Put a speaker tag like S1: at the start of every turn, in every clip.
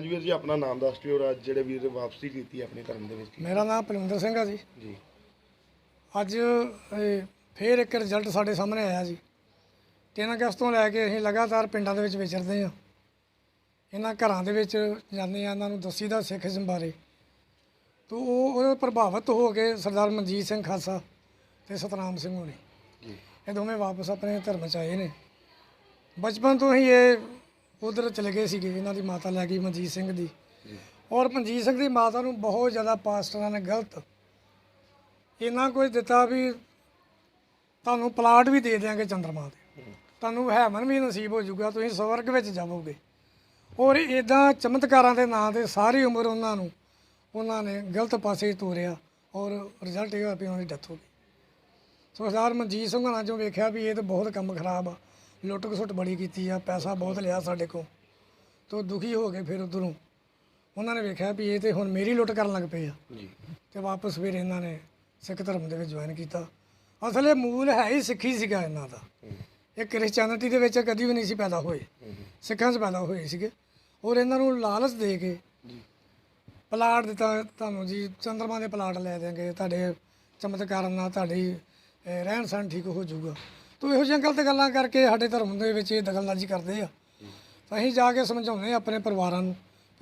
S1: ਜੀ ਆਪਣਾ ਨਾਮ ਦੱਸ ਦਿਓ ਔਰ ਅੱਜ ਜਿਹੜੇ ਵੀਰ ਵਾਪਸੀ ਕੀਤੀ ਆਪਣੇ ਧਰਮ ਦੇ ਵਿੱਚ।
S2: ਮੇਰਾ ਨਾਮ ਪਲਵਿੰਦਰ ਸਿੰਘ ਆ ਜੀ।
S1: ਜੀ।
S2: ਅੱਜ ਇਹ ਫੇਰ ਇੱਕ ਰਿਜ਼ਲਟ ਸਾਡੇ ਸਾਹਮਣੇ ਆਇਆ ਜੀ। 3 ਅਗਸਤ ਤੋਂ ਲੈ ਕੇ ਅਸੀਂ ਲਗਾਤਾਰ ਪਿੰਡਾਂ ਦੇ ਵਿੱਚ ਵਿਚਰਦੇ ਹਾਂ। ਇਹਨਾਂ ਘਰਾਂ ਦੇ ਵਿੱਚ ਜਾਂਦੇ ਆ ਇਹਨਾਂ ਨੂੰ ਦੱਸੀਦਾ ਸਿੱਖੀਜ਼ਮ ਬਾਰੇ। ਤੋ ਉਹ ਉਹਦੇ ਪ੍ਰਭਾਵਿਤ ਹੋ ਕੇ ਸਰਦਾਰ ਮਨਜੀਤ ਸਿੰਘ ਖਾਲਸਾ ਤੇ ਸਤਨਾਮ ਸਿੰਘ ਹੋਣੀ
S1: ਜੀ।
S2: ਇਹ ਦੋਵੇਂ ਵਾਪਸ ਆਪਣੇ ਧਰਮ ਚ ਆਏ ਨੇ। ਬਚਪਨ ਤੋਂ ਹੀ ਇਹ ਉਧਰ ਚਲੇ ਗਏ ਸੀਗੇ ਇਹਨਾਂ ਦੀ ਮਾਤਾ ਲੈ ਗਈ ਮਨਜੀਤ ਸਿੰਘ ਦੀ। ਔਰ ਮਨਜੀਤ ਸਿੰਘ ਦੀ ਮਾਤਾ ਨੂੰ ਬਹੁਤ ਜ਼ਿਆਦਾ ਪਾਸਟਰਾਂ ਨੇ ਗਲਤ ਇਹਨਾਂ ਕੁਝ ਦਿੱਤਾ ਵੀ ਤੁਹਾਨੂੰ ਪਲਾਟ ਵੀ ਦੇ ਦਿਆਂਗੇ ਚੰਦਰਮਾ ਤੇ। ਤੁਹਾਨੂੰ ਹੈਮਨ ਵੀ ਨਸੀਬ ਹੋ ਜਾਊਗਾ ਤੁਸੀਂ ਸਵਰਗ ਵਿੱਚ ਜਾਵੋਗੇ। ਔਰ ਇਦਾਂ ਚਮਤਕਾਰਾਂ ਦੇ ਨਾਂ ਤੇ ਸਾਰੀ ਉਮਰ ਉਹਨਾਂ ਨੂੰ ਉਹਨਾਂ ਨੇ ਗਲਤ ਪਾਸੇ ਤੋਰਿਆ ਔਰ ਰਿਜ਼ਲਟ ਇਹ ਹੋਇਆ ਵੀ ਉਹਨਾਂ ਦੀ ਡੈਥ ਹੋ ਗਈ। ਸੋ ਸਰਦਾਰ ਮਨਜੀਤ ਸਿੰਘ ਹੋਣਾ ਚੋਂ ਵੇਖਿਆ ਵੀ ਇਹ ਤਾਂ ਬਹੁਤ ਕੰਮ ਖਰਾਬ ਆ। ਲੁੱਟ ਖਸੁੱਟ ਬੜੀ ਕੀਤੀ ਆ ਪੈਸਾ ਬਹੁਤ ਲਿਆ ਸਾਡੇ ਕੋਲ। ਤੋ ਦੁਖੀ ਹੋ ਕੇ ਫਿਰ ਉਧਰੋਂ। ਉਹਨਾਂ ਨੇ ਵੇਖਿਆ ਵੀ ਇਹ ਤੇ ਹੁਣ ਮੇਰੀ ਲੁੱਟ ਕਰਨ ਲੱਗ ਪਏ ਆ।
S1: ਜੀ।
S2: ਤੇ ਵਾਪਸ ਫਿਰ ਇਹਨਾਂ ਨੇ ਸਿੱਖ ਧਰਮ ਦੇ ਵਿੱਚ ਜੁਆਇਨ ਕੀਤਾ। ਅਸਲੇ ਮੂਲ ਹੈ ਹੀ ਸਿੱਖੀ ਸੀਗਾ ਇਹਨਾਂ ਦਾ। ਇਹ ਕ੍ਰਿਸਚੀਅਨਿਟੀ ਦੇ ਵਿੱਚ ਕਦੀ ਵੀ ਨਹੀਂ ਸੀ ਪੈਦਾ ਹੋਏ। ਸਿੱਖਾਂ 'ਚ ਪੈਦਾ ਹੋਏ ਸੀਗੇ। ਔਰ ਇਹਨਾਂ ਨੂੰ ਲਾਲਚ ਦੇ ਕੇ ਪਲਾਟ ਦਿੱਤਾ। ਤੁਹਾਨੂੰ ਜੀ ਚੰਦਰਮਾ ਦੇ ਪਲਾਟ ਲੈ ਦੇਾਂਗੇ ਤੁਹਾਡੇ ਚਮਤਕਾਰਾਂ ਨਾਲ ਤੁਹਾਡੀ ਰਹਿਣ ਸਹਿਣ ਠੀਕ ਹੋ ਜਾਊਗਾ। ਤੋ ਇਹੋ ਜਿਹੀਆਂ ਗਲਤ ਗੱਲਾਂ ਕਰਕੇ ਸਾਡੇ ਧਰਮ ਦੇ ਵਿੱਚ ਇਹ ਦਖਲਅੰਦਾਜ਼ੀ ਕਰਦੇ ਆ। ਤਾਂ ਅਸੀਂ ਜਾ ਕੇ ਸਮਝਾਉਂਦੇ ਆ ਆਪਣੇ ਪਰਿਵਾਰਾਂ ਨੂੰ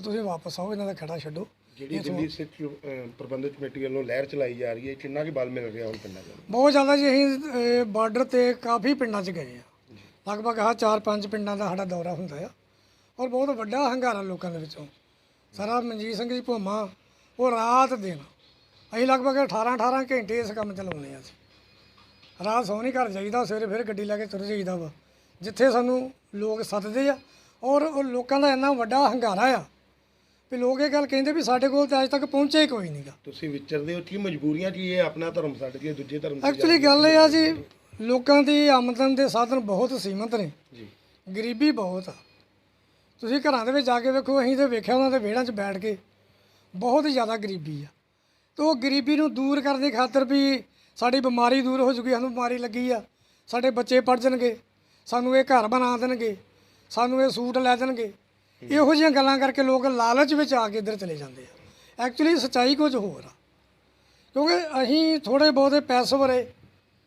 S2: ਤੁਸੀਂ ਵਾਪਸ ਆਓ ਇਹਨਾਂ ਦਾ ਖੜਾ ਛੱਡੋ।
S1: ਜਿਹੜੀ ਦਿੱਲੀ ਸਿੱਖ ਅਹ, ਪ੍ਰਬੰਧਕ ਕਮੇਟੀ ਵੱਲੋਂ ਲਹਿਰ ਚਲਾਈ ਜਾ ਰਹੀ ਹੈ ਕਿੰਨਾ ਕੀ ਬਲ ਮਿਲ ਰਿਹਾ ਹੁਣ ਪਿੰਡਾਂ ਦੇ
S2: ਬਹੁਤ ਜ਼ਿਆਦਾ ਜੀ ਅਸੀਂ ਬਾਰਡਰ ਤੇ ਕਾਫੀ ਪਿੰਡਾਂ 'ਚ ਗਏ ਆ। ਲਗਭਗ ਆਹ ਚਾਰ ਪੰਜ ਪਿੰਡਾਂ ਦਾ ਸਾਡਾ ਦੌਰਾ ਹੁੰਦਾ ਆ। ਔਰ ਬਹੁਤ ਵੱਡਾ ਹੰਗਾਰਾ ਲੋਕਾਂ ਦੇ ਵਿੱਚੋਂ। ਸਾਰਾ ਮਨਜੀਤ ਸਿੰਘ ਜੀ ਭੋਮਾ ਉਹ ਰਾਤ ਦਿਨ ਅਸੀਂ ਲਗਭਗ 18 18 ਘੰਟੇ ਇਸ ਕੰਮ ਚ ਲਾਉਂਦੇ ਆ ਅਸੀਂ। ਰਾਤ ਸੌ ਨਹੀਂ ਘਰ ਜਾਈਦਾ ਸਵੇਰੇ ਫਿਰ ਗੱਡੀ ਲੈ ਕੇ ਤੁਰ ਜਾਈਦਾ ਵਾ। ਜਿੱਥੇ ਸਾਨੂੰ ਲੋਕ ਸੱਦਦੇ ਆ ਔਰ ਉਹ ਲੋਕਾਂ ਦਾ ਇੰਨਾ ਵੱਡਾ ਹੰਗਾਰਾ ਆ ਵੀ ਲੋਕ ਇਹ ਗੱਲ ਕਹਿੰਦੇ ਵੀ ਸਾਡੇ ਕੋਲ ਤਾਂ ਅੱਜ ਤੱਕ ਪਹੁੰਚਿਆ ਹੀ ਕੋਈ ਨਹੀਂਗਾ
S1: ਤੁਸੀਂ ਵਿਚਰਦੇ ਹੋ ਕੀ ਮਜਬੂਰੀਆਂ ਕੀ ਇਹ ਆਪਣਾ ਧਰਮ ਛੱਡ ਕੇ ਦੂਜੇ ਧਰਮ
S2: ਐਕਚੁਅਲੀ ਗੱਲ ਇਹ ਆ ਜੀ ਲੋਕਾਂ ਦੀ ਆਮਦਨ ਦੇ ਸਾਧਨ ਬਹੁਤ ਸੀਮਤ ਨੇ।
S1: ਜੀ।
S2: ਗਰੀਬੀ ਬਹੁਤ ਆ। ਤੁਸੀਂ ਘਰਾਂ ਦੇ ਵਿੱਚ ਜਾ ਕੇ ਵੇਖੋ ਅਸੀਂ ਤੇ ਵੇਖਿਆ ਉਹਨਾਂ ਦੇ ਵਿਹੜਾਂ 'ਚ ਬੈਠ ਕੇ ਬਹੁਤ ਜ਼ਿਆਦਾ ਗਰੀਬੀ ਆ। ਤੇ ਉਹ ਗਰੀਬੀ ਨੂੰ ਦੂਰ ਕਰਨ ਦੀ ਖਾਤਰ ਵੀ ਸਾਡੀ ਬਿਮਾਰੀ ਦੂਰ ਹੋ ਜੂਗੀ ਸਾਨੂੰ ਬਿਮਾਰੀ ਲੱਗੀ ਆ। ਸਾਡੇ ਬੱਚੇ ਪੜ ਜਾਣਗੇ ਸਾਨੂੰ ਇਹ ਘਰ ਬਣਾ ਦੇਣਗੇ ਸਾਨੂੰ ਇਹ ਸੂਟ ਲੈ ਦੇਣਗੇ। ਇਹੋ ਜਿਹੀਆਂ ਗੱਲਾਂ ਕਰਕੇ ਲੋਕ ਲਾਲਚ ਵਿੱਚ ਆ ਕੇ ਇੱਧਰ ਚਲੇ ਜਾਂਦੇ ਆ। ਐਕਚੁਅਲੀ ਸੱਚਾਈ ਕੁਝ ਹੋਰ ਆ। ਕਿਉਂਕਿ ਅਸੀਂ ਥੋੜੇ ਬਹੁਤੇ ਪੈਸੇ ਵਰੇ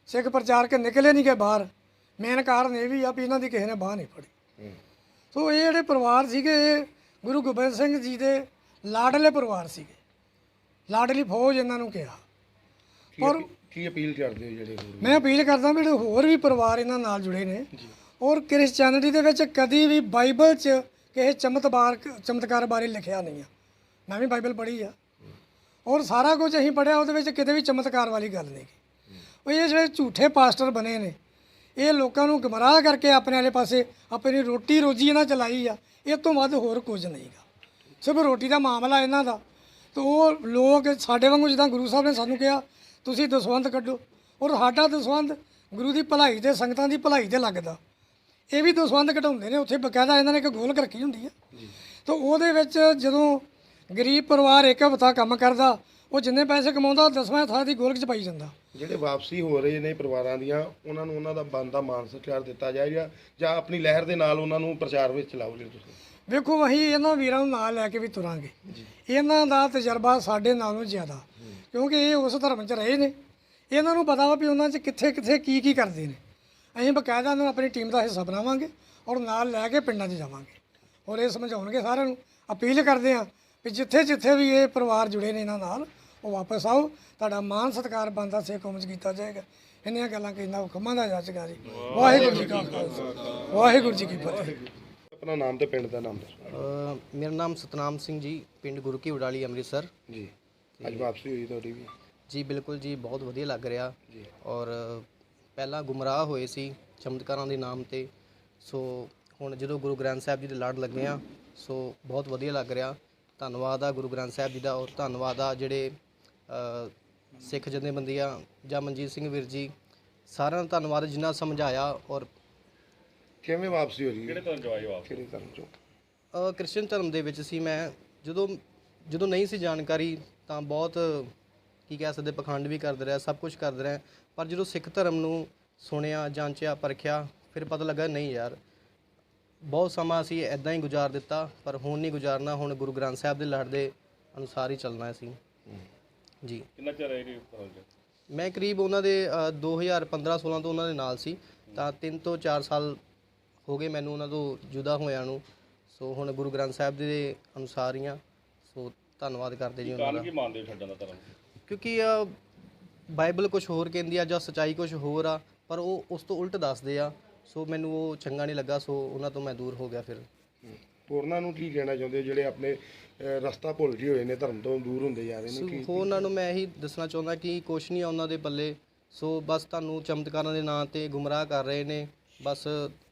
S2: ਸਿੱਖ ਪ੍ਰਚਾਰਕ ਨਿਕਲੇ ਨਹੀਂ ਗਏ ਬਾਹਰ। ਮੇਨ ਕਾਰਨ ਇਹ ਵੀ ਆ ਵੀ ਇਹਨਾਂ ਦੀ ਕਿਸੇ ਨੇ ਬਾਹ ਨਹੀਂ ਫੜੀ। ਸੋ ਇਹ ਜਿਹੜੇ ਪਰਿਵਾਰ ਸੀਗੇ ਇਹ ਗੁਰੂ ਗੋਬਿੰਦ ਸਿੰਘ ਜੀ ਦੇ ਲਾਡਲੇ ਪਰਿਵਾਰ ਸੀਗੇ। ਲਾਡਲੀ ਫੌਜ ਇਹਨਾਂ ਨੂੰ ਕਿਹਾ।
S1: ਕੀ ਅਪੀ- ਕੀ ਅਪੀਲ ਕਰਦੇ ਹੋ ਜਿਹੜੇ ਹੋਰ
S2: ਮੈਂ ਅਪੀਲ ਕਰਦਾ ਵੀ ਜਿਹੜੇ ਹੋਰ ਵੀ ਪਰਿਵਾਰ ਇਹਨਾਂ ਨਾਲ ਜੁੜੇ ਨੇ ਔਰ ਕ੍ਰਿਸਚੀਅਨਿਟੀ ਦੇ ਵਿੱਚ ਕਦੀ ਵੀ ਬਾਈਬਲ 'ਚ ਕਿਸੇ ਚਮਤਕਾਰ ਚਮਤਕਾਰ ਬਾਰੇ ਲਿਖਿਆ ਨਹੀਂ ਆ। ਮੈਂ ਵੀ ਬਾਈਬਲ ਪੜ੍ਹੀ ਆ। ਔਰ ਸਾਰਾ ਕੁਝ ਅਸੀਂ ਪੜਿਆ ਉਹਦੇ ਵਿੱਚ ਕਿਤੇ ਵੀ ਚਮਤਕਾਰ ਵਾਲੀ ਗੱਲ ਨਹੀਂ। ਉਹ ਇਹ ਜਿਹੜੇ ਝੂਠੇ ਪਾਸਟਰ ਬਣੇ ਨੇ ਇਹ ਲੋਕਾਂ ਨੂੰ ਗਮਰਾਹ ਕਰਕੇ ਆਪਣੇ ਵਾਲੇ ਪਾਸੇ ਆਪਣੀ ਰੋਟੀ ਰੋਜੀ ਇਹਨਾਂ ਚਲਾਈ ਆ ਇਹ ਤੋਂ ਵੱਧ ਹੋਰ ਕੁਝ ਨਹੀਂਗਾ ਸਿਰਫ ਰੋਟੀ ਦਾ ਮਾਮਲਾ ਇਹਨਾਂ ਦਾ। ਤੇ ਉਹ ਲੋਕ ਸਾਡੇ ਵਾਂਗੂ ਜਿੱਦਾਂ ਗੁਰੂ ਸਾਹਿਬ ਨੇ ਸਾਨੂੰ ਕਿਹਾ ਤੁਸੀਂ ਦਸਵੰਧ ਕੱਢੋ। ਔਰ ਸਾਡਾ ਦਸਵੰਧ ਗੁਰੂ ਦੀ ਭਲਾਈ ਤੇ ਸੰਗਤਾਂ ਦੀ ਭਲਾਈ ਤੇ ਲੱਗਦਾ। ਇਹ ਵੀ ਦਸਵੰਧ ਘਟਾਉਂਦੇ ਨੇ। ਉੱਥੇ ਬਕਾਇਦਾ ਇਹਨਾਂ ਨੇ ਇੱਕ ਗੋਲਕ ਰੱਖੀ ਹੁੰਦੀ ਆ। ਤਾਂ ਉਹਦੇ ਵਿੱਚ ਜਦੋਂ ਗਰੀਬ ਪਰਿਵਾਰ ਇੱਕ ਹਫ਼ਤਾ ਕੰਮ ਕਰਦਾ ਉਹ ਜਿੰਨੇ ਪੈਸੇ ਕਮਾਉਂਦਾ ਦਸਵਾਂ ਥਾਂ ਦੀ ਗੋਲਕ ਚ ਪਾਈ ਜਾਂਦਾ।
S1: ਜਿਹੜੇ ਵਾਪਸੀ ਹੋ ਰਹੇ ਨੇ ਪਰਿਵਾਰਾਂ ਦੀਆਂ ਉਹਨਾਂ ਨੂੰ ਉਹਨਾਂ ਦਾ ਬਣਦਾ ਮਾਨ ਸਤਿਕਾਰ ਦਿੱਤਾ ਜਾਏ ਜਾਂ ਜਾਂ ਆਪਣੀ ਲਹਿਰ ਦੇ ਨਾਲ ਉਹਨਾਂ ਨੂੰ ਪ੍ਰਚਾਰ ਵਿੱਚ ਚਲਾਓ ਜੀ ਤੁਸੀਂ।
S2: ਵੇਖੋ ਅਸੀਂ ਇਹਨਾਂ ਵੀਰਾਂ ਨੂੰ ਨਾਲ ਲੈ ਕੇ ਵੀ ਤੁਰਾਂਗੇ। ਇਹਨਾਂ ਦਾ ਤਜਰਬਾ ਸਾਡੇ ਨਾਲੋਂ ਜ਼ਿਆਦਾ। ਕਿਉਂਕਿ ਇਹ ਉਸ ਧਰਮ 'ਚ ਰਹੇ ਨੇ। ਇਹਨਾਂ ਨੂੰ ਪਤਾ ਵਾ ਵੀ ਉਹਨਾਂ 'ਚ ਕਿੱਥੇ ਕਿੱਥੇ ਕੀ ਕੀ ਕਰਦੇ ਨੇ। ਅਸੀਂ ਬਕਾਇਦਾ ਉਹਨਾਂ ਨੂੰ ਆਪਣੀ ਟੀਮ ਦਾ ਹਿੱਸਾ ਬਣਾਵਾਂਗੇ ਔਰ ਨਾਲ ਲੈ ਕੇ ਪਿੰਡਾਂ 'ਚ ਜਾਵਾਂਗੇ। ਔਰ ਇਹ ਸਮਝਾਉਣਗੇ ਸਾਰਿਆਂ ਨੂੰ। ਅਪੀਲ ਕਰਦੇ ਆ ਵੀ ਜਿੱਥੇ ਜਿੱਥੇ ਵੀ ਇਹ ਪਰਿਵਾਰ ਜੁੜੇ ਨੇ ਇਹਨਾਂ ਨਾਲ ਉਹ ਵਾਪਸ ਆਓ। ਤੁਹਾਡਾ ਮਾਨ ਸਤਿਕਾਰ ਬੰਦਾ ਸੇ ਕੌਮ 'ਚ ਕੀਤਾ ਜਾਏਗਾ। ਇੰਨੀਆਂ ਗੱਲਾਂ ਕਹਿੰਦਾ ਹੁਕਮਾਂ ਦਾ ਜਾਚਗਾ ਜੀ ਵਾਹਿਗੁਰੂ ਜੀ ਕਾ ਖਾਲਸਾ। ਵਾਹਿਗੁਰੂ ਜੀ ਕੀ ਫਤਿਹ।
S1: ਆਪਣਾ ਨਾਮ ਤੇ ਪਿੰਡ ਦਾ ਨਾਮ
S3: ਮੇਰਾ ਨਾਮ ਸਤਨਾਮ ਸਿੰਘ ਜੀ ਪਿੰਡ ਗੁਰੂ ਕੀ ਵਡਾਲੀ ਅੰਮ੍ਰਿਤਸਰ।
S1: ਜੀ। ਅੱਜ ਵਾਪਸੀ ਹੋਈ ਤੁਹਾਡੀ ਵੀ?
S3: ਜੀ ਬਿਲਕੁਲ ਜੀ ਬਹੁਤ ਵਧੀਆ ਲੱਗ ਰਿਹਾ। ਔਰ ਪਹਿਲਾਂ ਗੁੰਮਰਾਹ ਹੋਏ ਸੀ ਚਮਤਕਾਰਾਂ ਦੇ ਨਾਮ ਤੇ। ਸੋ ਹੁਣ ਜਦੋਂ ਗੁਰੂ ਗ੍ਰੰਥ ਸਾਹਿਬ ਜੀ ਦੇ ਲੜ ਲੱਗੇ ਆ ਸੋ ਬਹੁਤ ਵਧੀਆ ਲੱਗ ਰਿਹਾ। ਧੰਨਵਾਦ ਆ ਗੁਰੂ ਗ੍ਰੰਥ ਸਾਹਿਬ ਜੀ ਦਾ ਔਰ ਧੰਨਵਾਦ ਆ ਜਿਹੜੇ ਸਿੱਖ ਜਥੇਬੰਦੀਆਂ ਜਾਂ ਮਨਜੀਤ ਸਿੰਘ ਵੀਰ ਜੀ। ਸਾਰਿਆਂ ਦਾ ਧੰਨਵਾਦ ਜਿਨ੍ਹਾਂ ਸਮਝਾਇਆ ਔਰ
S1: ਕਿਵੇਂ ਵਾਪਸੀ ਹੋ ਰਹੀ ਕਿਹੜੇ ਧਰਮ ਚੋਂ ਆਏ ਵਾਪਸ ਕਿਹੜੇ ਧਰਮ ਚੋਂ?
S3: ਅ, ਕ੍ਰਿਸਚੀਅਨ ਧਰਮ ਦੇ ਵਿੱਚ ਸੀ ਮੈਂ। ਜਦੋਂ ਜਦੋਂ ਨਹੀਂ ਸੀ ਜਾਣਕਾਰੀ ਤਾਂ ਬਹੁਤ ਕੀ ਕਹਿ ਸਕਦੇ ਪਖੰਡ ਵੀ ਕਰਦੇ ਰਿਹਾ ਸਭ ਕੁਝ ਕਰਦੇ ਰਿਹਾ। ਪਰ ਜਦੋਂ ਸਿੱਖ ਧਰਮ ਨੂੰ ਸੁਣਿਆ ਜਾਂਚਿਆ ਪਰਖਿਆ ਫਿਰ ਪਤਾ ਲੱਗਾ ਨਹੀਂ ਯਾਰ ਬਹੁਤ ਸਮਾਂ ਅਸੀਂ ਐਦਾਂ ਹੀ ਗੁਜ਼ਾਰ ਦਿੱਤਾ ਪਰ ਹੁਣ ਨਹੀਂ ਗੁਜ਼ਾਰਨਾ ਹੁਣ ਗੁਰੂ ਗ੍ਰੰਥ ਸਾਹਿਬ ਦੇ ਲੜ ਦੇ ਅਨੁਸਾਰ ਹੀ ਚੱਲਣਾ ਹੈ। ਅਸੀਂ ਜੀ।
S4: ਕਿੰਨਾ ਚਿਰ ਰਹੇ ਕਾਲਜ
S3: ਮੈਂ ਕਰੀਬ ਉਹਨਾਂ ਦੇ ਅ, 2015-16 ਤੋਂ ਉਹਨਾਂ ਦੇ ਨਾਲ ਸੀ। ਤਾਂ 3 ਤੋਂ 4 ਸਾਲ ਹੋ ਗਏ ਮੈਨੂੰ ਉਹਨਾਂ ਤੋਂ ਜੁਦਾ ਹੋਇਆਂ ਨੂੰ। ਸੋ ਹੁਣ ਗੁਰੂ ਗ੍ਰੰਥ ਸਾਹਿਬ ਦੇ ਅਨੁਸਾਰ ਹੀ ਆ। ਧੰਨਵਾਦ ਕਰਦੇ ਜੀ ਉਹਨਾਂ
S4: ਕਾਰਨ
S3: ਦਾ।
S4: ਕੀ ਮੰਨਦੇ ਹੋ ਛੱਡਣ ਦਾ ਧਰਮ?
S3: ਕਿਉਂਕਿ ਅ, ਬਾਈਬਲ ਕੁਝ ਹੋਰ ਕਹਿੰਦੀ ਆ ਜਾਂ ਸਚਾਈ ਕੁਝ ਹੋਰ ਆ ਪਰ ਉਹ ਉਸ ਤੋਂ ਉਲਟ ਦੱਸਦੇ ਆ। ਸੋ ਮੈਨੂੰ ਉਹ ਚੰਗਾ ਨਹੀਂ ਲੱਗਾ ਸੋ ਉਹਨਾਂ ਤੋਂ ਮੈਂ ਦੂਰ ਹੋ ਗਿਆ ਫਿਰ।
S1: ਹੋਰਨਾਂ ਨੂੰ ਕੀ ਕਹਿਣਾ ਚਾਹੁੰਦੇ ਹੋ? ਜਿਹੜੇ ਆਪਣੇ ਅਹ, ਰਸਤਾ ਭੁੱਲ ਗਏ ਹੋਏ ਨੇ ਧਰਮ ਤੋਂ ਦੂਰ ਹੁੰਦੇ ਜਾ ਰਹੇ
S3: ਸੋ
S1: ਨੇ ਕੀ
S3: ਹੋਰ ਉਹਨਾਂ ਨੂੰ ਮੈਂ ਇਹੀ ਦੱਸਣਾ ਚਾਹੁੰਦਾ ਕਿ ਕੁਛ ਨਹੀਂ ਆ ਉਹਨਾਂ ਦੇ ਪੱਲੇ। ਸੋ ਬਸ ਤੁਹਾਨੂੰ ਚਮਤਕਾਰਾਂ ਦੇ ਨਾਂ ਤੇ ਗੁੰਮਰਾਹ ਕਰ ਰਹੇ ਨੇ। ਬਸ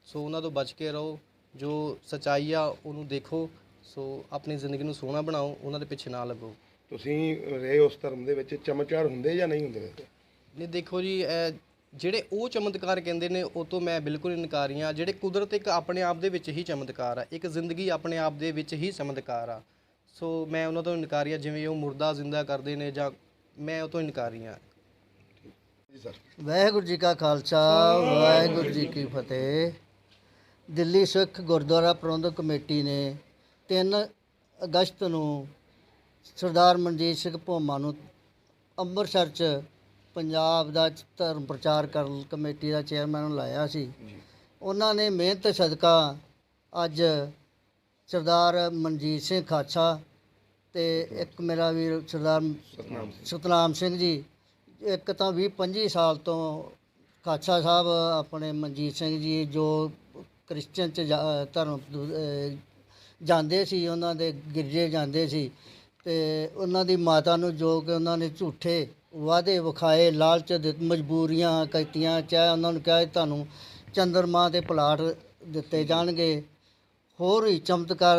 S3: ਸੋ ਉਹਨਾਂ ਤੋਂ ਬਚ ਕੇ ਰਹੋ। ਜੋ ਸਚਾਈ ਆ ਉਹਨੂੰ ਦੇਖੋ। ਸੋ ਆਪਣੀ ਜ਼ਿੰਦਗੀ ਨੂੰ ਸੋਹਣਾ ਬਣਾਓ ਉਹਨਾਂ ਦੇ ਪਿੱਛੇ ਨਾ ਲੱਗੋ।
S1: ਤੁਸੀਂ ਰਹੇ ਉਸ ਧਰਮ ਦੇ ਵਿੱਚ ਚਮਤਕਾਰ ਹੁੰਦੇ ਜਾਂ ਨਹੀਂ ਹੁੰਦੇ ਵੈਸੇ?
S3: ਨਹੀਂ ਦੇਖੋ ਜੀ ਇਹ ਜਿਹੜੇ ਉਹ ਚਮਤਕਾਰ ਕਹਿੰਦੇ ਨੇ ਉਹ ਤੋਂ ਮੈਂ ਬਿਲਕੁਲ ਇਨਕਾਰੀ ਹਾਂ ਜਿਹੜੇ ਕੁਦਰਤ ਇੱਕ ਆਪਣੇ ਆਪ ਦੇ ਵਿੱਚ ਹੀ ਚਮਤਕਾਰ ਆ ਇੱਕ ਜ਼ਿੰਦਗੀ ਆਪਣੇ ਆਪ ਦੇ ਵਿੱਚ ਹੀ ਚਮਤਕਾਰ ਆ। ਸੋ ਮੈਂ ਉਹਨਾਂ ਤੋਂ ਇਨਕਾਰੀ ਹਾਂ ਜਿਵੇਂ ਉਹ ਮੁਰਦਾ ਜ਼ਿੰਦਾ ਕਰਦੇ ਨੇ ਜਾਂ ਮੈਂ ਉਹ ਤੋਂ ਇਨਕਾਰੀ ਹਾਂ।
S1: ਜੀ ਸਰ।
S5: ਵਾਹਿਗੁਰੂ ਜੀ ਕਾ ਖਾਲਸਾ ਵਾਹਿਗੁਰੂ ਜੀ ਕੀ ਫਤਿਹ। ਦਿੱਲੀ ਸਿੱਖ ਗੁਰਦੁਆਰਾ ਪ੍ਰਬੰਧਕ ਕਮੇਟੀ ਨੇ 3 ਅਗਸਤ ਨੂੰ ਸਰਦਾਰ ਮਨਜੀਤ ਸਿੰਘ ਭੋਮਾ ਨੂੰ ਅੰਮ੍ਰਿਤਸਰ 'ਚ ਪੰਜਾਬ ਦਾ ਧਰਮ ਪ੍ਰਚਾਰ ਕਰਨ ਕਮੇਟੀ ਦਾ ਚੇਅਰਮੈਨ ਲਾਇਆ ਸੀ। ਉਹਨਾਂ ਨੇ ਮਿਹਨਤ ਸਦਕਾ ਅੱਜ ਸਰਦਾਰ ਮਨਜੀਤ ਸਿੰਘ ਖਾਲਸਾ ਤੇ ਇੱਕ ਮੇਰਾ ਵੀਰ ਸਰਦਾਰ
S1: ਸਤਨਾਮ ਸਿੰਘ।
S5: ਜੀ ਇੱਕ ਤਾਂ 20 25 ਸਾਲ ਤੋਂ ਖਾਲਸਾ ਸਾਹਿਬ ਆਪਣੇ ਮਨਜੀਤ ਸਿੰਘ ਜੀ ਜੋ ਕ੍ਰਿਸਚਨ ਚ ਧਰਮ ਜਾਂਦੇ ਸੀ, ਉਹਨਾਂ ਦੇ ਗਿਰਜੇ ਜਾਂਦੇ ਸੀ ਤੇ ਉਹਨਾਂ ਦੀ ਮਾਤਾ ਨੂੰ ਜੋ ਕਿ ਉਹਨਾਂ ਨੇ ਝੂਠੇ ਵਾਅਦੇ ਵਿਖਾਏ, ਲਾਲਚ ਦੇ ਮਜਬੂਰੀਆਂ ਕੀਤੀਆਂ, ਚਾਹੇ ਉਹਨਾਂ ਨੂੰ ਕਿਹਾ ਤੁਹਾਨੂੰ ਚੰਦਰਮਾ ਦੇ ਪਲਾਟ ਦਿੱਤੇ ਜਾਣਗੇ, ਹੋਰ ਹੀ ਚਮਤਕਾਰ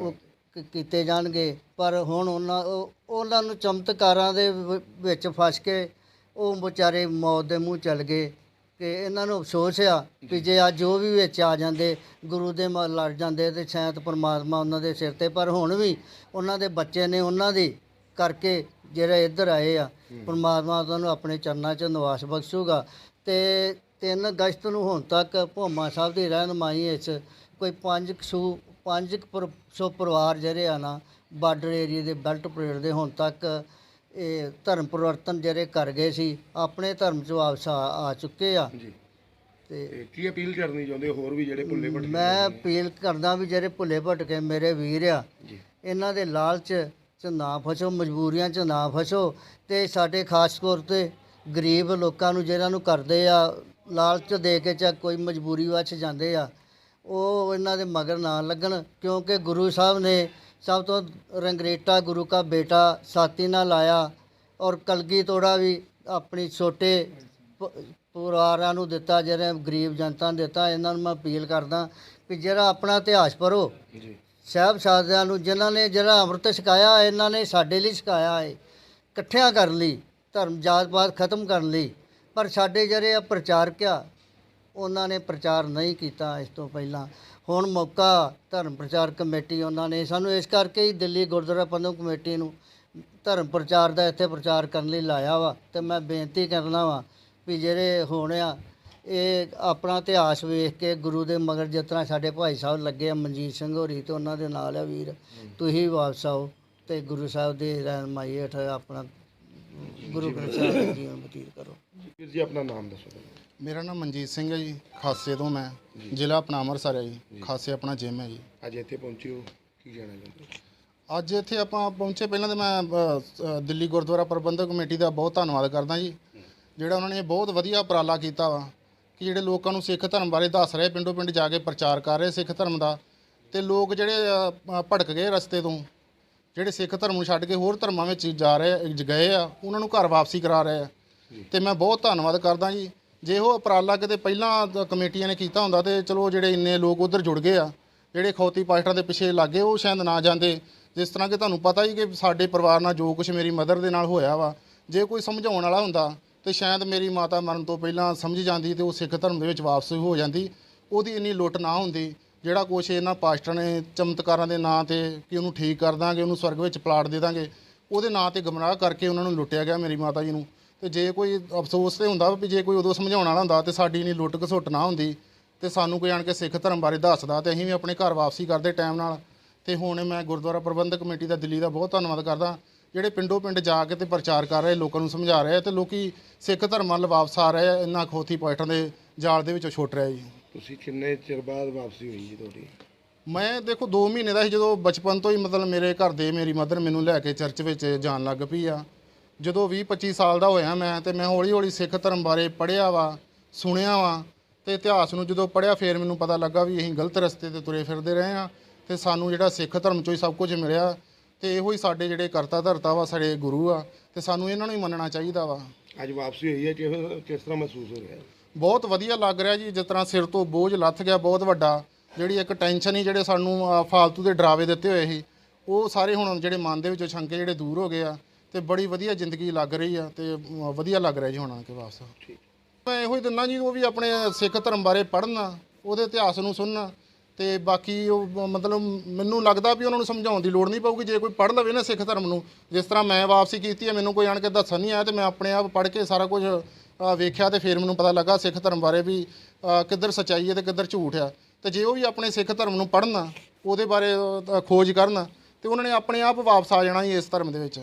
S5: ਉਹ ਕ- ਕੀਤੇ ਜਾਣਗੇ, ਪਰ ਹੁਣ ਉਹਨਾਂ, ਉਹ- ਉਹਨਾਂ ਨੂੰ ਚਮਤਕਾਰਾਂ ਦੇ ਵਿ- ਵਿੱਚ ਫਸ ਕੇ ਉਹ ਵਿਚਾਰੇ ਮੌਤ ਦੇ ਮੂੰਹ ਚਲ ਗਏ। ਕਿ ਇਹਨਾਂ ਨੂੰ ਅਫਸੋਸ ਆ ਕਿ ਜੇ ਅੱਜ ਉਹ ਵੀ ਵਿੱਚ ਆ ਜਾਂਦੇ ਗੁਰੂ ਦੇ ਮ- ਲੜ ਜਾਂਦੇ ਤੇ ਸ਼ਾਇਦ ਪਰਮਾਤਮਾ ਉਹਨਾਂ ਦੇ ਸਿਰ ਤੇ ਪਰ ਹੁਣ ਵੀ ਉਹਨਾਂ ਦੇ ਬੱਚੇ ਨੇ ਉਹਨਾਂ ਦੀ ਕਰਕੇ ਜਿਹੜੇ ਇੱਧਰ ਆਏ ਆ ਪਰਮਾਤਮਾ ਤੁਹਾਨੂੰ ਆਪਣੇ ਚਰਨਾਂ 'ਚ ਨਿਵਾਸ ਬਖਸ਼ੂਗਾ। ਤੇ 3 ਅਗਸਤ ਨੂੰ ਹੁਣ ਤੱਕ ਭੋਮਾ ਸਾਹਿਬ ਦੀ ਰਹਿਨਮਾਈ ਵਿੱਚ ਕੋਈ 5 ਸੌ 5 ਸੌ ਪਰਿਵਾਰ ਜਿਹੜੇ ਆ ਨਾ ਬਾਰਡਰ ਏਰੀਆ ਦੇ ਬੈਲਟ ਪਰੇਡ ਦੇ ਹੁਣ ਤੱਕ ਇਹ ਧਰਮ ਪਰਿਵਰਤਨ ਜਿਹੜੇ ਕਰ ਗਏ ਸੀ ਆਪਣੇ ਧਰਮ 'ਚ ਵਾਪਸ ਆ ਆ ਚੁੱਕੇ ਆ।
S1: ਜੀ।
S5: ਤੇ
S1: ਤੇ ਕੀ ਅਪੀਲ ਕਰਨੀ ਚਾਹੁੰਦੇ ਹੋ ਹੋਰ ਵੀ ਜਿਹੜੇ ਭੁੱਲੇ ਭਟਕੇ
S5: ਮੈਂ ਅਪੀਲ ਕਰਦਾ ਵੀ ਜਿਹੜੇ ਭੁੱਲੇ ਭਟਕੇ ਮੇਰੇ ਵੀਰ ਆ
S1: ਜੀ।
S5: ਇਹਨਾਂ ਦੇ ਲਾਲਚ 'ਚ ਨਾ ਫਸੋ ਮਜਬੂਰੀਆਂ 'ਚ ਨਾ ਫਸੋ ਤੇ ਸਾਡੇ ਖਾਸ ਤੌਰ ਤੇ ਗਰੀਬ ਲੋਕਾਂ ਨੂੰ ਜਿਹਨਾਂ ਨੂੰ ਕਰਦੇ ਆ ਲਾਲਚ ਦੇ ਕੇ ਚਾ ਕੋਈ ਮਜਬੂਰੀ ਵਿੱਚ ਜਾਂਦੇ ਆ ਉਹ ਇਹਨਾਂ ਦੇ ਮਗਰ ਨਾ ਲੱਗਣ ਕਿਉਂਕਿ ਗੁਰੂ ਸਾਹਿਬ ਨੇ ਸਭ ਤੋਂ ਰੰਗਰੇਟਾ ਗੁਰੂ ਕਾ ਬੇਟਾ ਸਾਥੀ ਨਾਲ ਆਇਆ ਔਰ ਕਲਗੀ ਤੋੜਾ ਵੀ ਆਪਣੀ ਛੋਟੇ ਪਰਿਵਾਰਾਂ ਨੂੰ ਦਿੱਤਾ ਜਿਹੜੇ ਗਰੀਬ ਜਨਤਾ ਨੂੰ ਦਿੱਤਾ। ਇਹਨਾਂ ਨੂੰ ਮੈਂ ਅਪੀਲ ਕਰਦਾ ਕਿ ਜਿਹੜਾ ਆਪਣਾ ਇਤਿਹਾਸ ਪੜੋ
S1: ਜੀ।
S5: ਸਾਹਿਬ ਸ਼ਾਦਿਆਂ ਨੂੰ ਜਿਨ੍ਹਾਂ ਨੇ ਜਿਹੜਾ ਅੰਮ੍ਰਿਤ ਛਕਾਇਆ ਇਹਨਾਂ ਨੇ ਸਾਡੇ ਲਈ ਛਕਾਇਆ ਹੈ ਇਕੱਠਿਆਂ ਕਰਨ ਲਈ ਧਰਮ ਜਾਤ ਪਾਤ ਖਤਮ ਕਰਨ ਲਈ। ਪਰ ਸਾਡੇ ਜਿਹੜੇ ਆ ਪ੍ਰਚਾਰਕ ਆ ਉਹਨਾਂ ਨੇ ਪ੍ਰਚਾਰ ਨਹੀਂ ਕੀਤਾ ਇਸ ਤੋਂ ਪਹਿਲਾਂ। ਹੁਣ ਮੌਕਾ, ਧਰਮ ਪ੍ਰਚਾਰ ਕਮੇਟੀ ਉਹਨਾਂ ਨੇ। ਸਾਨੂੰ ਇਸ ਕਰਕੇ ਹੀ ਦਿੱਲੀ ਗੁਰਦੁਆਰਾ ਪ੍ਰਬੰਧਕ ਕਮੇਟੀ ਨੂੰ ਧਰਮ ਪ੍ਰਚਾਰ ਦਾ ਇੱਥੇ ਪ੍ਰਚਾਰ ਕਰਨ ਲਈ ਲਾਇਆ ਵਾ ਤੇ ਮੈਂ ਬੇਨਤੀ ਕਰਨਾ ਵਾ ਵੀ ਜਿਹੜੇ ਹੋਣ ਆ, ਇਹ ਆਪਣਾ ਇਤਿਹਾਸ ਵੇਖ ਕੇ ਗੁਰੂ ਦੇ ਮਗਰ ਜਿਸ ਤਰ੍ਹਾਂ ਸਾਡੇ ਭਾਈ ਸਾਹਿਬ ਲੱਗੇ ਆ, ਮਨਜੀਤ ਸਿੰਘ ਹੋਰੀ ਤੇ ਉਹਨਾਂ ਦੇ ਨਾਲ ਆ ਵੀਰ, ਤੁਸੀਂ ਵਾਪਸ ਆਓ ਤੇ ਗੁਰੂ ਸਾਹਿਬ ਦੇ ਰਹਿਨਮਾਈ ਹੇਠ ਆਪਣਾ ਗੁਰੂ ਗ੍ਰੰਥ ਸਾਹਿਬ ਦਾ ਜੀਵਨ ਬਤੀਤ ਕਰੋ।
S1: ਵੀਰ ਜੀ, ਆਪਣਾ ਨਾਮ ਦੱਸੋ।
S6: ਮੇਰਾ ਨਾਮ ਮਨਜੀਤ ਸਿੰਘ ਹੈ ਜੀ ਖਾਸੇ ਤੋਂ ਮੈਂ ਜ਼ਿਲ੍ਹਾ ਆਪਣਾ ਅੰਮ੍ਰਿਤਸਰ ਹੈ ਜੀ ਖਾਸੇ ਆਪਣਾ ਜਿਮ ਹੈ ਜੀ।
S1: ਅੱਜ ਇੱਥੇ ਪਹੁੰਚੇ ਹੋ ਕੀ ਕਹਿਣਾ ਚਾਹੁੰਦੇ ਹੋ?
S6: ਅੱਜ ਇੱਥੇ ਆਪਾਂ ਪਹੁੰਚੇ ਪਹਿਲਾਂ ਤਾਂ ਮੈਂ ਅ, ਦਿੱਲੀ ਗੁਰਦੁਆਰਾ ਪ੍ਰਬੰਧਕ ਕਮੇਟੀ ਦਾ ਬਹੁਤ ਧੰਨਵਾਦ ਕਰਦਾ ਜੀ। ਜਿਹੜਾ ਉਹਨਾਂ ਨੇ ਬਹੁਤ ਵਧੀਆ ਉਪਰਾਲਾ ਕੀਤਾ ਵਾ ਕਿ ਜਿਹੜੇ ਲੋਕਾਂ ਨੂੰ ਸਿੱਖ ਧਰਮ ਬਾਰੇ ਦੱਸ ਰਹੇ ਪਿੰਡੋਂ ਪਿੰਡ ਜਾ ਕੇ ਪ੍ਰਚਾਰ ਕਰ ਰਹੇ ਸਿੱਖ ਧਰਮ ਦਾ ਤੇ ਲੋਕ ਜਿਹੜੇ ਅ, ਅ, ਭਟਕ ਗਏ ਰਸਤੇ ਤੋਂ ਜਿਹੜੇ ਸਿੱਖ ਧਰਮ ਨੂੰ ਛੱਡ ਕੇ ਹੋਰ ਧਰਮਾਂ ਵਿੱਚ ਜਾ ਰਹੇ ਗਏ ਆ ਉਹਨਾਂ ਨੂੰ ਘਰ ਵਾਪਸੀ ਕਰਾ ਰਹੇ ਆ। ਤੇ ਮੈਂ ਬਹੁਤ ਧੰਨਵਾਦ ਕਰਦਾ ਜੀ। ਜੇ ਉਹ ਉਪਰਾਲਾ ਕਿਤੇ ਪਹਿਲਾਂ ਦ- ਕਮੇਟੀਆਂ ਨੇ ਕੀਤਾ ਹੁੰਦਾ ਤੇ ਚਲੋ ਜਿਹੜੇ ਇੰਨੇ ਲੋਕ ਉਧਰ ਜੁੜ ਗਏ ਆ, ਜਿਹੜੇ ਖੌਤੀ ਪਾਸਟਰਾਂ ਦੇ ਪਿੱਛੇ ਲੱਗੇ ਉਹ ਸ਼ਾਇਦ ਨਾ ਜਾਂਦੇ। ਜਿਸ ਤਰ੍ਹਾਂ ਕਿ ਤੁਹਾਨੂੰ ਪਤਾ ਹੀ ਕਿ ਸਾਡੇ ਪਰਿਵਾਰ ਨਾਲ ਜੋ ਕੁਝ ਮੇਰੀ ਮਦਰ ਦੇ ਨਾਲ ਹੋਇਆ ਵਾ, ਜੇ ਕੋਈ ਸਮਝਾਉਣ ਵਾਲਾ ਹੁੰਦਾ ਤੇ ਸ਼ਾਇਦ ਮੇਰੀ ਮਾਤਾ ਮਰਨ ਤੋਂ ਪਹਿਲਾਂ ਸਮਝ ਜਾਂਦੀ ਤੇ ਉਹ ਸਿੱਖ ਧਰਮ ਦੇ ਵਿੱਚ ਵਾਪਸ ਹੋ ਜਾਂਦੀ। ਉਹਦੀ ਇੰਨੀ ਲੁੱਟ ਨਾ ਹੁੰਦੀ, ਜਿਹੜਾ ਕੁਛ ਇਹਨਾਂ ਪਾਸਟਰਾਂ ਨੇ ਚਮਤਕਾਰਾਂ ਦੇ ਨਾਂ ਤੇ ਕਿ ਉਹਨੂੰ ਠੀਕ ਕਰ ਦਾਂਗੇ, ਉਹਨੂੰ ਸਵਰਗ ਵਿੱਚ ਪਲਾਟ ਦੇ ਦਾਂਗੇ, ਉਹਦੇ ਨਾਂ ਤੇ ਗਮਰਾਹ ਕਰਕੇ ਉਹਨਾਂ ਨੂੰ ਲੁੱਟਿਆ ਗਿਆ ਮੇਰੀ ਮਾਤਾ ਜੀ ਨੂੰ। ਤੇ ਜੇ ਕੋਈ ਅਫਸੋਸ ਤੇ ਹੁੰਦਾ ਵੀ ਜੇ ਕੋਈ ਉਦੋਂ ਸਮਝਾਉਣ ਵਾਲਾ ਹੁੰਦਾ ਤੇ ਸਾਡੀ ਇੰਨੀ ਲੁੱਟ ਘਸੁੱਟ ਨਾ ਹੁੰਦੀ ਤੇ ਸਾਨੂੰ ਕੋਈ ਆਣ ਕੇ ਸਿੱਖ ਧਰਮ ਬਾਰੇ ਦੱਸਦਾ ਤੇ ਅਸੀਂ ਵੀ ਆਪਣੇ ਘਰ ਵਾਪਸੀ ਕਰਦੇ ਟਾਈਮ ਨਾਲ। ਤੇ ਹੁਣ ਮੈਂ ਗੁਰਦੁਆਰਾ ਪ੍ਰਬੰਧਕ ਕਮੇਟੀ ਦਾ ਦਿੱਲੀ ਦਾ ਬਹੁਤ ਧੰਨਵਾਦ ਕਰਦਾ। ਜਿਹੜੇ ਪਿੰਡੋਂ ਪਿੰਡ ਜਾ ਕੇ ਤੇ ਪ੍ਰਚਾਰ ਕਰ ਰਹੇ ਲੋਕਾਂ ਨੂੰ ਸਮਝਾ ਰਹੇ ਤੇ ਲੋਕੀ ਸਿੱਖ ਧਰਮ ਵੱਲ ਵਾਪਸ ਆ ਰਹੇ ਇਹਨਾਂ ਖੋਤੀ ਪੁਆਇੰਟਾਂ ਦੇ ਜਾਲ ਦੇ ਵਿੱਚੋਂ ਛੁੱਟ ਰਿਹਾ ਜੀ।
S1: ਤੁਸੀਂ ਕਿੰਨੇ ਚਿਰ ਬਾਅਦ ਵਾਪਸੀ ਹੋਈ ਜੀ ਤੁਹਾਡੀ?
S6: ਮੈਂ ਦੇਖੋ 2 ਮਹੀਨੇ ਦਾ ਸੀ ਜਦੋਂ ਬਚਪਨ ਤੋਂ ਹੀ ਮਤਲਬ ਮੇਰੇ ਘਰ ਦੇ ਮੇਰੀ ਮਦਰ ਮੈਨੂੰ ਲੈ ਕੇ ਚਰਚ ਵਿੱਚ ਜਾਣ ਲੱਗ ਪਈ ਆ। ਜਦੋਂ 20 25 ਸਾਲ ਦਾ ਹੋਇਆ ਮੈਂ ਤੇ ਮੈਂ ਹੌਲੀ ਹੌਲੀ ਸਿੱਖ ਧਰਮ ਬਾਰੇ ਪੜ੍ਹਿਆ ਵਾ ਸੁਣਿਆ ਵਾ ਤੇ ਇਤਿਹਾਸ ਨੂੰ ਜਦੋਂ ਪੜ੍ਹਿਆ ਫੇਰ ਮੈਨੂੰ ਪਤਾ ਲੱਗਾ ਵੀ ਅਸੀਂ ਗਲਤ ਰਸਤੇ ਤੇ ਤੁਰੇ ਫਿਰਦੇ ਰਹੇ ਆ ਤੇ ਸਾਨੂੰ ਜਿਹੜਾ ਸਿੱਖ ਧਰਮ ਚੋਂ ਹੀ ਸਭ ਕੁਝ ਮਿਲਿਆ ਤੇ ਇਹੋ ਹੀ ਸਾਡੇ ਜਿਹੜੇ ਕਰਤਾ ਧਰਤਾ ਵਾ ਸਾਡੇ ਗੁਰੂ ਆ ਤੇ ਸਾਨੂੰ ਇਹਨਾਂ ਨੂੰ ਹੀ ਮੰਨਣਾ ਚਾਹੀਦਾ ਵਾ।
S1: ਅੱਜ ਵਾਪਸੀ ਹੋਈ ਹੈ ਕਿਹੋ- ਕਿਸ ਤਰ੍ਹਾਂ ਮਹਿਸੂਸ ਹੋ ਰਿਹਾ ਹੈ?
S6: ਬਹੁਤ ਵਧੀਆ ਲੱਗ ਰਿਹਾ ਜੀ ਜਿਸ ਤਰ੍ਹਾਂ ਸਿਰ ਤੋਂ ਬੋਝ ਲੱਥ ਗਿਆ ਬਹੁਤ ਵੱਡਾ। ਜਿਹੜੀ ਇੱਕ ਟੈਨਸ਼ਨ ਹੀ ਜਿਹੜੇ ਸਾਨੂੰ ਅਹ, ਫਾਲਤੂ ਦੇ ਡਰਾਵੇ ਦਿੱਤੇ ਹੋਏ ਸੀ ਉਹ ਸਾਰੇ ਹੁਣ ਜਿਹੜੇ ਮਨ ਦੇ ਵਿੱਚੋਂ ਸ਼ੰਕੇ ਜਿਹੜੇ ਦੂਰ ਹੋ ਗਏ ਆ। ਤੇ ਬੜੀ ਵਧੀਆ ਜ਼ਿੰਦਗੀ ਲੱਗ ਰਹੀ ਆ ਤੇ ਵਧੀਆ ਲੱਗ ਰਿਹਾ ਜੀ ਹੁਣ ਆ ਕੇ ਵਾਪਸ। ਮੈਂ ਇਹੋ ਹੀ ਦਿੰਦਾ ਜੀ ਉਹ ਵੀ ਆਪਣੇ ਸਿੱਖ ਧਰਮ ਬਾਰੇ ਪੜ੍ਹਨ ਉਹਦੇ ਇਤਿਹਾਸ ਨੂੰ ਸੁਣਨ ਤੇ ਬਾਕੀ ਉਹ ਮਤਲਬ ਮੈਨੂੰ ਲੱਗਦਾ ਵੀ ਉਹਨਾਂ ਨੂੰ ਸਮਝਾਉਣ ਦੀ ਲੋੜ ਨਹੀਂ ਪਊਗੀ ਜੇ ਕੋਈ ਪੜ੍ਹ ਲਵੇ ਨਾ ਸਿੱਖ ਧਰਮ ਨੂੰ ਜਿਸ ਤਰ੍ਹਾਂ ਮੈਂ ਵਾਪਸੀ ਕੀਤੀ ਹੈ ਮੈਨੂੰ ਕੋਈ ਆਣ ਕੇ ਦੱਸਣ ਨਹੀਂ ਆਇਆ ਤੇ ਮੈਂ ਆਪਣੇ ਆਪ ਪੜ੍ਹ ਕੇ ਸਾਰਾ ਕੁਝ ਵੇਖਿਆ ਤੇ ਫਿਰ ਮੈਨੂੰ ਪਤਾ ਲੱਗਾ ਸਿੱਖ ਧਰਮ ਬਾਰੇ ਵੀ ਕਿੱਧਰ ਸੱਚਾਈ ਹੈ ਤੇ ਕਿੱਧਰ ਝੂਠ ਆ। ਤੇ ਜੇ ਉਹ ਵੀ ਆਪਣੇ ਸਿੱਖ ਧਰਮ ਨੂੰ ਪੜ੍ਹਨ ਉਹਦੇ ਬਾਰੇ ਖੋਜ ਕਰਨ ਤੇ ਉਹਨਾਂ ਨੇ ਆਪਣੇ ਆਪ ਵਾਪਸ ਆ ਜਾਣਾ ਇਸ ਧਰਮ ਦੇ ਵਿੱਚ।